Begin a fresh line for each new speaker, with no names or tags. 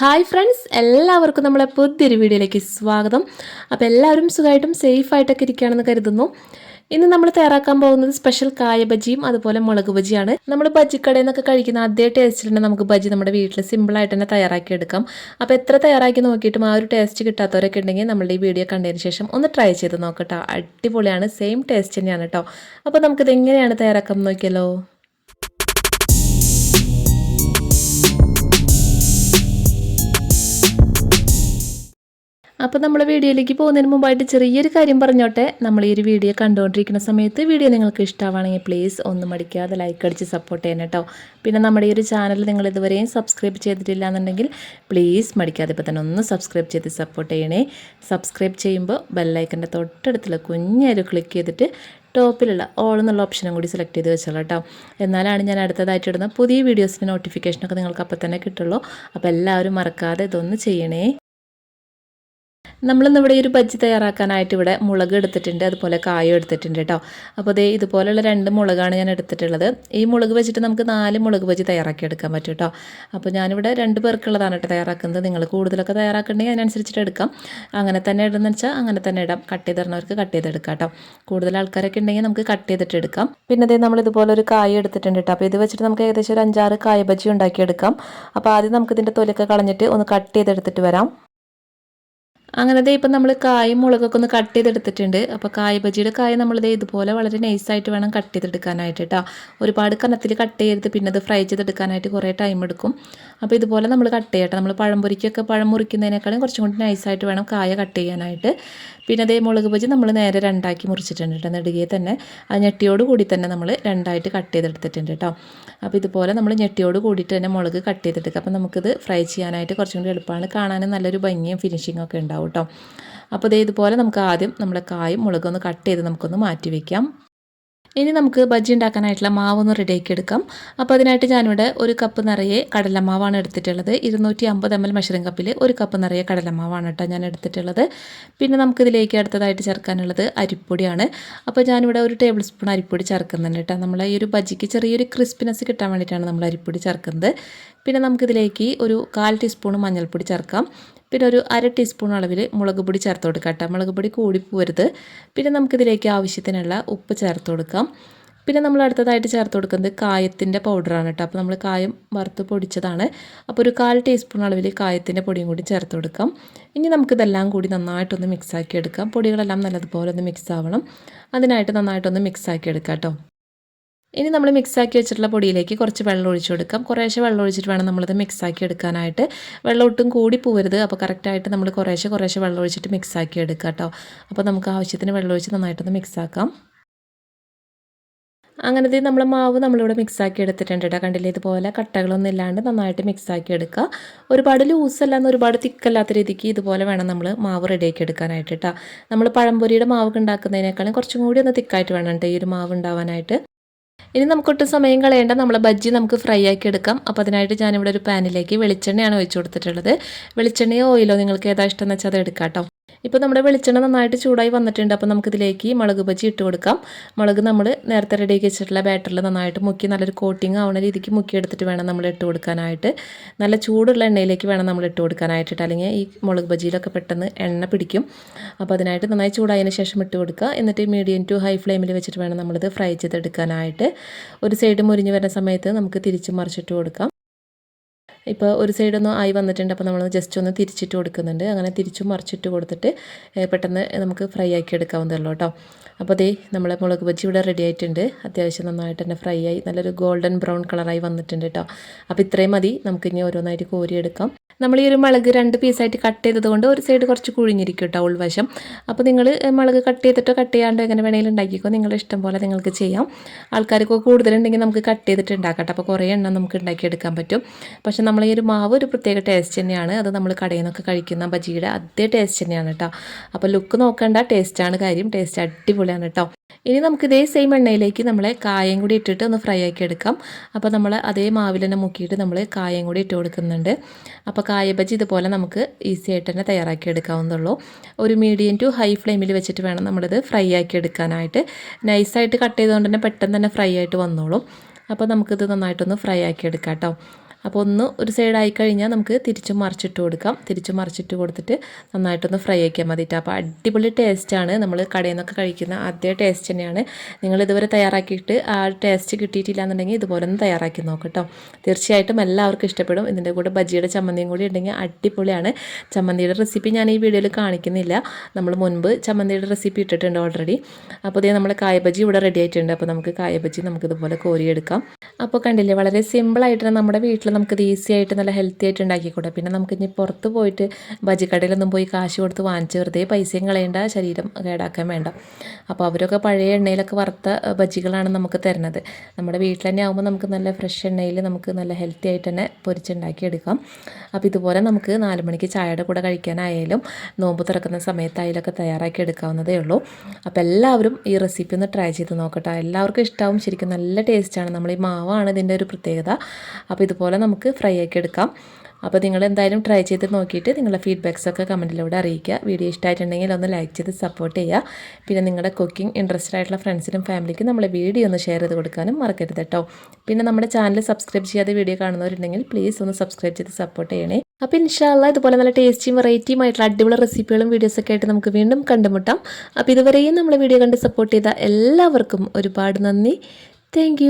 Hi friends എല്ലാവർക്കും നമ്മളെ പുതിയൊരു വീഡിയോയിലേക്ക് സ്വാഗതം. അപ്പോൾ എല്ലാവരും സുഖമായിട്ടും സേഫായിട്ടൊക്കെ ഇരിക്കുകയാണെന്ന് കരുതുന്നു. ഇന്ന് നമ്മൾ തയ്യാറാക്കാൻ പോകുന്നത് സ്പെഷ്യൽ കായ ബജിയും അതുപോലെ മുളക് ബജിയാണ്. നമ്മൾ ബജിക്കടയിൽ നിന്നൊക്കെ കഴിക്കുന്ന അതേ ടേസ്റ്റിൽ തന്നെ നമുക്ക് ബജി നമ്മുടെ വീട്ടിൽ സിമ്പിളായിട്ട് തന്നെ തയ്യാറാക്കി എടുക്കാം അപ്പോൾ എത്ര തയ്യാറാക്കി നോക്കിയിട്ടും ആ ഒരു ടേസ്റ്റ് കിട്ടാത്തവരൊക്കെ ഉണ്ടെങ്കിൽ നമ്മളുടെ ഈ വീഡിയോ കണ്ടതിന് ശേഷം ഒന്ന് ട്രൈ ചെയ്ത് നോക്കട്ടോ. അടിപൊളിയാണ് സെയിം ടേസ്റ്റ് തന്നെയാണ് കേട്ടോ. അപ്പോൾ നമുക്കിത് എങ്ങനെയാണ് തയ്യാറാക്കാൻ നോക്കിയല്ലോ അപ്പോൾ നമ്മൾ വീഡിയോയിലേക്ക് പോകുന്നതിന് മുമ്പായിട്ട് ചെറിയൊരു കാര്യം പറഞ്ഞോട്ടെ. നമ്മൾ ഈ ഒരു വീഡിയോ കണ്ടുകൊണ്ടിരിക്കുന്ന സമയത്ത് വീഡിയോ നിങ്ങൾക്ക് ഇഷ്ടമാണെങ്കിൽ പ്ലീസ് ഒന്നും മടിക്കാതെ ലൈക്ക് അടിച്ച് സപ്പോർട്ട് ചെയ്യണം കേട്ടോ. പിന്നെ നമ്മുടെ ഈ ഒരു ചാനൽ നിങ്ങൾ ഇതുവരെയും സബ്സ്ക്രൈബ് ചെയ്തിട്ടില്ല എന്നുണ്ടെങ്കിൽ പ്ലീസ് മടിക്കാതെ ഇപ്പോൾ തന്നെ ഒന്ന് സബ്സ്ക്രൈബ് ചെയ്ത് സപ്പോർട്ട് ചെയ്യണേ. സബ്സ്ക്രൈബ് ചെയ്യുമ്പോൾ ബെല്ലൈക്കന്റെ തൊട്ടടുത്തുള്ള കുഞ്ഞൊരു ക്ലിക്ക് ചെയ്തിട്ട് ടോപ്പിലുള്ള ഓൾ എന്നുള്ള ഓപ്ഷനും കൂടി സെലക്ട് ചെയ്ത് വെച്ചോളൂ കേട്ടോ. എന്നാലാണ് ഞാൻ അടുത്തതായിട്ട് ഇടുന്ന പുതിയ വീഡിയോസിന്റെ നോട്ടിഫിക്കേഷനൊക്കെ നിങ്ങൾക്ക് അപ്പോൾ തന്നെ കിട്ടുള്ളൂ. അപ്പോൾ എല്ലാവരും മറക്കാതെ ഇതൊന്ന് ചെയ്യണേ. നമ്മളിന്ന് ഇവിടെ ഒരു ബജ്ജി തയ്യാറാക്കാനായിട്ട് ഇവിടെ മുളക് എടുത്തിട്ടുണ്ട് അതുപോലെ കായം എടുത്തിട്ടുണ്ട് കേട്ടോ. അപ്പോൾ അതേ ഇതുപോലെയുള്ള രണ്ട് മുളകാണ് ഞാൻ എടുത്തിട്ടുള്ളത്. ഈ മുളക് വെച്ചിട്ട് നമുക്ക് നാല് മുളക് ബജ്ജി തയ്യാറാക്കി എടുക്കാൻ പറ്റും കേട്ടോ. അപ്പോൾ ഞാനിവിടെ രണ്ട് പേർക്കുള്ളതാണ് കേട്ടോ തയ്യാറാക്കുന്നത്. നിങ്ങൾ കൂടുതലൊക്കെ തയ്യാറാക്കുന്നുണ്ടെങ്കിൽ അതിനനുസരിച്ചിട്ട് എടുക്കാം. അങ്ങനെ തന്നെ ഇടുന്ന വെച്ചാൽ അങ്ങനെ തന്നെ ഇടാം. കട്ട് ചെയ്തിടുന്നവർക്ക് കട്ട് ചെയ്തെടുക്കാം കേട്ടോ. കൂടുതൽ ആൾക്കാരൊക്കെ ഉണ്ടെങ്കിൽ നമുക്ക് കട്ട് ചെയ്തിട്ട് എടുക്കാം. പിന്നെ അതേ നമ്മൾ ഇതുപോലെ ഒരു കായ എടുത്തിട്ടുണ്ട് കേട്ടോ. അപ്പോൾ ഇത് വെച്ചിട്ട് നമുക്ക് ഏകദേശം ഒരു അഞ്ചാറ് കായ ബജ്ജി ഉണ്ടാക്കിയെടുക്കാം. അപ്പോൾ ആദ്യം നമുക്ക് ഇതിന്റെ തൊലിയൊക്കെ കളഞ്ഞിട്ട് ഒന്ന് കട്ട് ചെയ്തെടുത്തിട്ട് വരാം. അങ്ങനത്തെ ഇപ്പം നമ്മൾ കായും മുളകൊക്കെ ഒന്ന് കട്ട് ചെയ്തെടുത്തിട്ടുണ്ട്. അപ്പോൾ കായ ബജിയുടെ കായ നമ്മളിത് ഇതുപോലെ വളരെ നൈസായിട്ട് വേണം കട്ട് ചെയ്തെടുക്കാനായിട്ട് കേട്ടോ ഒരുപാട് കനത്തിൽ കട്ട് ചെയ്ത് പിന്നെ അത് ഫ്രൈ ചെയ്തെടുക്കാനായിട്ട് കുറേ ടൈം എടുക്കും. അപ്പോൾ ഇതുപോലെ നമ്മൾ കട്ട് ചെയ്യട്ടെ നമ്മൾ പഴം പൊരിക്കൊക്കെ പഴം മുറിക്കുന്നതിനേക്കാളും കുറച്ചും കൂടി നൈസായിട്ട് വേണം കായ കട്ട് ചെയ്യാനായിട്ട്. പിന്നെ അതേ മുളക് ബജി നമ്മൾ നേരെ രണ്ടാക്കി മുറിച്ചിട്ടുണ്ട് കേട്ടോ നെടുകയെ തന്നെ. ആ ഞെട്ടിയോട് കൂടി തന്നെ നമ്മൾ രണ്ടായിട്ട് കട്ട് ചെയ്തെടുത്തിട്ടുണ്ട് കേട്ടോ അപ്പോൾ ഇതുപോലെ നമ്മൾ ഞെട്ടിയോട് കൂടിയിട്ട് തന്നെ മുളക് കട്ട് ചെയ്തെടുക്കുക. അപ്പോൾ നമുക്കിത് ഫ്രൈ ചെയ്യാനായിട്ട് കുറച്ചും കൂടി എളുപ്പമാണ് കാണാനും നല്ലൊരു ഭംഗിയും ഫിനിഷിങ്ങും ഒക്കെ ഉണ്ടാവും. കേട്ടോ അപ്പോൾ ഇതേ ഇതുപോലെ നമുക്ക് ആദ്യം നമ്മുടെ കായും മുളകൊന്ന് കട്ട് ചെയ്ത് നമുക്കൊന്ന് മാറ്റി വയ്ക്കാം ഇനി നമുക്ക് ബജ്ജി ഉണ്ടാക്കാനായിട്ടുള്ള മാവൊന്ന് റെഡിയാക്കി എടുക്കാം. അപ്പോൾ അതിനായിട്ട് ഞാനിവിടെ ഒരു കപ്പ് നിറയെ കടലമാവാണ് എടുത്തിട്ടുള്ളത്. ഇരുന്നൂറ്റി അമ്പത് എം എൽ മെഷറിംഗ് കപ്പിൽ ഒരു കപ്പ് നിറയെ കടലമാവാണ് കേട്ടോ ഞാൻ എടുത്തിട്ടുള്ളത്. പിന്നെ നമുക്കിതിലേക്ക് അടുത്തതായിട്ട് ചേർക്കാനുള്ളത് അരിപ്പൊടിയാണ്. അപ്പോൾ ഞാനിവിടെ ഒരു ടേബിൾ സ്പൂൺ അരിപ്പൊടി ചേർക്കുന്നുണ്ട് കേട്ടോ. നമ്മൾ ഈ ഒരു ബജ്ജിക്ക് ചെറിയൊരു ക്രിസ്പിനെസ് കിട്ടാൻ വേണ്ടിയിട്ടാണ് നമ്മൾ അരിപ്പൊടി ചേർക്കുന്നത്. പിന്നെ നമുക്കിതിലേക്ക് ഒരു കാൽ ടീസ്പൂൺ മഞ്ഞൾപ്പൊടി ചേർക്കാം. പിന്നെ ഒരു അര ടീസ്പൂൺ അളവിൽ മുളക് പൊടി ചേർത്ത് കൊടുക്കാം കേട്ടോ മുളക് പൊടി കൂടിപ്പോരുത് പിന്നെ നമുക്കിതിലേക്ക് ആവശ്യത്തിനുള്ള ഉപ്പ് ചേർത്ത് കൊടുക്കാം. പിന്നെ നമ്മൾ അടുത്തതായിട്ട് ചേർത്ത് കൊടുക്കുന്നത് കായത്തിന്റെ പൗഡറാണ് കേട്ടോ അപ്പോൾ നമ്മൾ കായം വറുത്ത് പൊടിച്ചതാണ്. അപ്പോൾ ഒരു കാൽ ടീസ്പൂൺ അളവിൽ കായത്തിന്റെ പൊടിയും കൂടി ചേർത്ത് കൊടുക്കാം. ഇനി നമുക്കിതെല്ലാം കൂടി നന്നായിട്ടൊന്ന് മിക്സാക്കി എടുക്കാം. പൊടികളെല്ലാം നല്ലതുപോലെ ഒന്ന് മിക്സ് ആവണം. അതിനായിട്ട് നന്നായിട്ടൊന്ന് മിക്സാക്കി എടുക്കാം കേട്ടോ ഇനി നമ്മൾ മിക്സാക്കി വെച്ചിട്ടുള്ള പൊടിയിലേക്ക് കുറച്ച് വെള്ളം ഒഴിച്ചു കൊടുക്കാം. കുറേശ്ശെ വെള്ളം ഒഴിച്ചിട്ട് വേണം നമ്മളിത് മിക്സാക്കി എടുക്കാനായിട്ട്. വെള്ളം ഒട്ടും കൂടി പോവരുത്. അപ്പോൾ കറക്റ്റായിട്ട് നമ്മൾ കുറേശ്ശെ കുറേശ്ശെ വെള്ളം ഒഴിച്ചിട്ട് മിക്സാക്കി എടുക്കുക കേട്ടോ. അപ്പോൾ നമുക്ക് ആവശ്യത്തിന് വെള്ളം ഒഴിച്ച് നന്നായിട്ടൊന്ന് മിക്സാക്കാം. അങ്ങനത്തെ നമ്മൾ മാവ് നമ്മളിവിടെ മിക്സാക്കി എടുത്തിട്ടുണ്ട് കേട്ടോ. കണ്ടില്ലേ? ഇതുപോലെ കട്ടകളൊന്നും ഇല്ലാണ്ട് നന്നായിട്ട് മിക്സാക്കി എടുക്കുക. ഒരുപാട് ലൂസല്ല ഒരുപാട് തിക്കല്ലാത്ത രീതിക്ക് ഇതുപോലെ വേണം നമ്മൾ മാവ് റെഡിയാക്കി എടുക്കാനായിട്ട് കേട്ടോ. നമ്മൾ പഴംപൊരിയുടെ മാവ് ഉണ്ടാക്കുന്നതിനേക്കാളും കുറച്ചും കൂടി ഒന്ന് തിക്കായിട്ട് വേണം കേട്ടോ ഈ ഒരു മാവ് ഉണ്ടാവാനായിട്ട്. ഇനി നമുക്കൊട്ടും സമയം കളയേണ്ട. നമ്മൾ ബജ്ജി നമുക്ക് ഫ്രൈ ആക്കി എടുക്കാം. അപ്പോൾ അതിനായിട്ട് ഞാനിവിടെ ഒരു പാനിലേക്ക് വെളിച്ചെണ്ണയാണ് ഒഴിച്ചു കൊടുത്തിട്ടുള്ളത്. വെളിച്ചെണ്ണയോ ഓയിലോ നിങ്ങൾക്ക് ഏതാ ഇഷ്ടം എന്ന് വെച്ചാൽ അത് എടുക്കാം കേട്ടോ ഇപ്പോൾ നമ്മുടെ വെളിച്ചെണ്ണ നന്നായിട്ട് ചൂടായി വന്നിട്ടുണ്ട്. അപ്പോൾ നമുക്കിതിലേക്ക് മുളക് ബജി ഇട്ട് കൊടുക്കാം. മുളക് നമ്മൾ നേരത്തെ റെഡിയാക്കി വെച്ചിട്ടുള്ള ബാറ്ററിൽ നന്നായിട്ട് മുക്കി നല്ലൊരു കോട്ടിങ് ആവുന്ന രീതിക്ക് മുക്കി എടുത്തിട്ട് വേണം നമ്മൾ ഇട്ട് കൊടുക്കാനായിട്ട്. നല്ല ചൂടുള്ള എണ്ണയിലേക്ക് വേണം നമ്മൾ ഇട്ട് കൊടുക്കാനായിട്ട് അല്ലെങ്കിൽ ഈ മുളക് ബജിയിലൊക്കെ പെട്ടെന്ന് എണ്ണ പിടിക്കും. അപ്പോൾ അതിനായിട്ട് നന്നായി ചൂടായതിന് ശേഷം ഇട്ട് കൊടുക്കുക. എന്നിട്ട് മീഡിയം ടു ഹൈ ഫ്ലെയിമിൽ വെച്ചിട്ട് വേണം നമ്മളിത് ഫ്രൈ ചെയ്തെടുക്കാനായിട്ട്. ഒരു സൈഡ് മുരിഞ്ഞ് വരുന്ന സമയത്ത് നമുക്ക് തിരിച്ച് മറിച്ചിട്ട് കൊടുക്കാം. ഇപ്പോൾ ഒരു സൈഡൊന്നും ആയി വന്നിട്ടുണ്ട്. അപ്പോൾ നമ്മൾ ജസ്റ്റ് ഒന്ന് തിരിച്ചിട്ട് കൊടുക്കുന്നുണ്ട്. അങ്ങനെ തിരിച്ചും മറിച്ചിട്ട് കൊടുത്തിട്ട് പെട്ടെന്ന് നമുക്ക് ഫ്രൈ ആക്കി എടുക്കാവുന്നതല്ലോ കേട്ടോ അപ്പോൾ അതേ നമ്മളെ മുളക് ബജ്ജി ഇവിടെ റെഡി ആയിട്ടുണ്ട്. അത്യാവശ്യം നന്നായിട്ട് തന്നെ ഫ്രൈ ആയി നല്ലൊരു ഗോൾഡൻ ബ്രൗൺ കളറായി വന്നിട്ടുണ്ട് കേട്ടോ അപ്പോൾ ഇത്രയും മതി. നമുക്കിനി ഓരോന്നായിട്ട് കോരിയെടുക്കാം നമ്മൾ ഈ ഒരു മുളക് രണ്ട് പീസായിട്ട് കട്ട് ചെയ്തതുകൊണ്ട് ഒരു സൈഡ് കുറച്ച് കുഴിഞ്ഞിരിക്കും കേട്ടോ ഉൾവശം. അപ്പോൾ നിങ്ങൾ മുളക് കട്ട് ചെയ്തിട്ടോ കട്ട് ചെയ്യാണ്ടോ എങ്ങനെ വേണമെങ്കിലും ഉണ്ടാക്കിക്കോ. നിങ്ങളുടെ ഇഷ്ടം പോലെ നിങ്ങൾക്ക് ചെയ്യാം. ആൾക്കാർക്ക് കൂടുതലുണ്ടെങ്കിൽ നമുക്ക് കട്ട് ചെയ്തിട്ട് ഉണ്ടാക്കാം അപ്പോൾ കുറേ എണ്ണം നമുക്ക് ഉണ്ടാക്കിയെടുക്കാൻ പറ്റും. പക്ഷേ നമ്മൾ ഈ ഒരു മാവ് ഒരു പ്രത്യേക ടേസ്റ്റ് തന്നെയാണ്. അത് നമ്മൾ കടയിൽ നിന്നൊക്കെ കഴിക്കുന്ന ബജിയുടെ അതേ ടേസ്റ്റ് തന്നെയാണ് കേട്ടോ അപ്പോൾ ലുക്ക് നോക്കേണ്ട ടേസ്റ്റാണ് കാര്യം. ടേസ്റ്റ് അടിപൊളിയാണ് കേട്ടോ ഇനി നമുക്ക് ഇതേ സെയിം എണ്ണയിലേക്ക് നമ്മളെ കായം കൂടി ഇട്ടിട്ട് ഒന്ന് ഫ്രൈ ആക്കി എടുക്കാം. അപ്പോൾ നമ്മൾ അതേ മാവിൽ തന്നെ മുക്കിയിട്ട് നമ്മൾ കായം കൂടി ഇട്ട് കൊടുക്കുന്നുണ്ട്. അപ്പോൾ കായ ബജി ഇതുപോലെ നമുക്ക് ഈസി ആയിട്ട് തന്നെ തയ്യാറാക്കി എടുക്കാവുന്നതുള്ളൂ. ഒരു മീഡിയം ടു ഹൈ ഫ്ലെയിമിൽ വെച്ചിട്ട് വേണം നമ്മളിത് ഫ്രൈ ആക്കി എടുക്കാനായിട്ട്. നൈസായിട്ട് കട്ട് ചെയ്തുകൊണ്ട് തന്നെ പെട്ടെന്ന് തന്നെ ഫ്രൈ ആയിട്ട് വന്നോളും. അപ്പോൾ നമുക്കിത് നന്നായിട്ടൊന്ന് ഫ്രൈ ആക്കി എടുക്കാം കേട്ടോ അപ്പോൾ ഒന്ന് ഒരു സൈഡായി കഴിഞ്ഞാൽ നമുക്ക് തിരിച്ചും മറിച്ചിട്ട് കൊടുക്കാം. തിരിച്ചും മറിച്ചിട്ട് കൊടുത്തിട്ട് നന്നായിട്ടൊന്ന് ഫ്രൈ ആക്കിയാൽ മതിയിട്ട് അപ്പോൾ അടിപൊളി ടേസ്റ്റാണ് നമ്മൾ കടയിൽ നിന്നൊക്കെ കഴിക്കുന്ന അതേ ടേസ്റ്റ് തന്നെയാണ്. നിങ്ങൾ ഇതുവരെ തയ്യാറാക്കിയിട്ട് ആ ടേസ്റ്റ് കിട്ടിയിട്ടില്ല എന്നുണ്ടെങ്കിൽ ഇതുപോലെ ഒന്ന് തയ്യാറാക്കി നോക്കട്ടോ തീർച്ചയായിട്ടും എല്ലാവർക്കും ഇഷ്ടപ്പെടും. ഇതിന്റെ കൂടെ ബജിയുടെ ചമ്മന്തിയും കൂടി ഉണ്ടെങ്കിൽ അടിപൊളിയാണ്. ചമ്മന്തിയുടെ റെസിപ്പി ഞാൻ ഈ വീഡിയോയിൽ കാണിക്കുന്നില്ല. നമ്മൾ മുൻപ് ചമ്മന്തിയുടെ റെസിപ്പി ഇട്ടിട്ടുണ്ട് ഓൾറെഡി അപ്പോൾ ഇതേ നമ്മുടെ കായബജി ഇവിടെ റെഡി ആയിട്ടുണ്ട്. അപ്പോൾ നമുക്ക് കായബജി നമുക്കിതുപോലെ കോരിയെടുക്കാം. അപ്പോൾ കണ്ടില്ലേ വളരെ സിമ്പിളായിട്ട് തന്നെ നമ്മുടെ വീട്ടിൽ നമുക്കിത് ഈസി ആയിട്ട് നല്ല ഹെൽത്തി ആയിട്ട് ഉണ്ടാക്കിക്കൂടെ? പിന്നെ നമുക്ക് ഇനി പുറത്ത് പോയിട്ട് ബജിക്കടയിലൊന്നും പോയി കാശ് കൊടുത്ത് വാങ്ങിച്ച് വെറുതെ പൈസയും കളയേണ്ട ശരീരം കേടാക്കാൻ വേണ്ട. അപ്പോൾ അവരൊക്കെ പഴയ എണ്ണയിലൊക്കെ വറുത്ത ബജികളാണ് നമുക്ക് തരുന്നത്. നമ്മുടെ വീട്ടിൽ തന്നെ ആകുമ്പോൾ നമുക്ക് നല്ല ഫ്രഷ് എണ്ണയിൽ നമുക്ക് നല്ല ഹെൽത്തി ആയിട്ട് തന്നെ പൊരിച്ചുണ്ടാക്കി എടുക്കാം അപ്പോൾ ഇതുപോലെ നമുക്ക് നാല് മണിക്ക് ചായയുടെ കൂടെ കഴിക്കാനായാലും നോമ്പ് തുറക്കുന്ന സമയത്തായാലൊക്കെ തയ്യാറാക്കി എടുക്കാവുന്നതേ ഉള്ളൂ. അപ്പോൾ എല്ലാവരും ഈ റെസിപ്പി ഒന്ന് ട്രൈ ചെയ്ത് നോക്കട്ടെ. എല്ലാവർക്കും ഇഷ്ടമാവും ശരിക്കും നല്ല ടേസ്റ്റാണ് നമ്മൾ ഈ മാവാണ് ഇതിന്റെ ഒരു പ്രത്യേകത. അപ്പോൾ ഇതുപോലെ നമുക്ക് ഫ്രൈ ആക്കി എടുക്കാം. അപ്പോൾ നിങ്ങൾ എന്തായാലും ട്രൈ ചെയ്ത് നോക്കിയിട്ട് നിങ്ങളുടെ ഫീഡ്ബാക്സ് ഒക്കെ കമന്റിലൂടെ അറിയിക്കുക. വീഡിയോ ഇഷ്ടമായിട്ടുണ്ടെങ്കിൽ ഒന്ന് ലൈക്ക് ചെയ്ത് സപ്പോർട്ട് ചെയ്യുക. പിന്നെ നിങ്ങളുടെ കുക്കിംഗ് ഇൻട്രസ്റ്റഡ് ആയിട്ടുള്ള ഫ്രണ്ട്സിനും ഫാമിലിക്കും നമ്മളെ വീഡിയോ ഒന്ന് ഷെയർ ചെയ്ത് കൊടുക്കാനും മറക്കരുത് കേട്ടോ പിന്നെ നമ്മുടെ ചാനൽ സബ്സ്ക്രൈബ് ചെയ്യാതെ വീഡിയോ കാണുന്നവരുണ്ടെങ്കിൽ പ്ലീസ് ഒന്ന് സബ്സ്ക്രൈബ് ചെയ്ത് സപ്പോർട്ട് ചെയ്യണേ. അപ്പോൾ ഇൻഷാല്ല ഇതുപോലെ നല്ല ടേസ്റ്റിയും വെറൈറ്റിയും ആയിട്ടുള്ള അടിപൊളി റെസിപ്പികളും വീഡിയോസൊക്കെ ആയിട്ട് നമുക്ക് വീണ്ടും കണ്ടുമുട്ടാം. അപ്പോൾ ഇതുവരെയും നമ്മളെ വീഡിയോ കണ്ട് സപ്പോർട്ട് ചെയ്ത എല്ലാവർക്കും ഒരുപാട് നന്ദി. താങ്ക്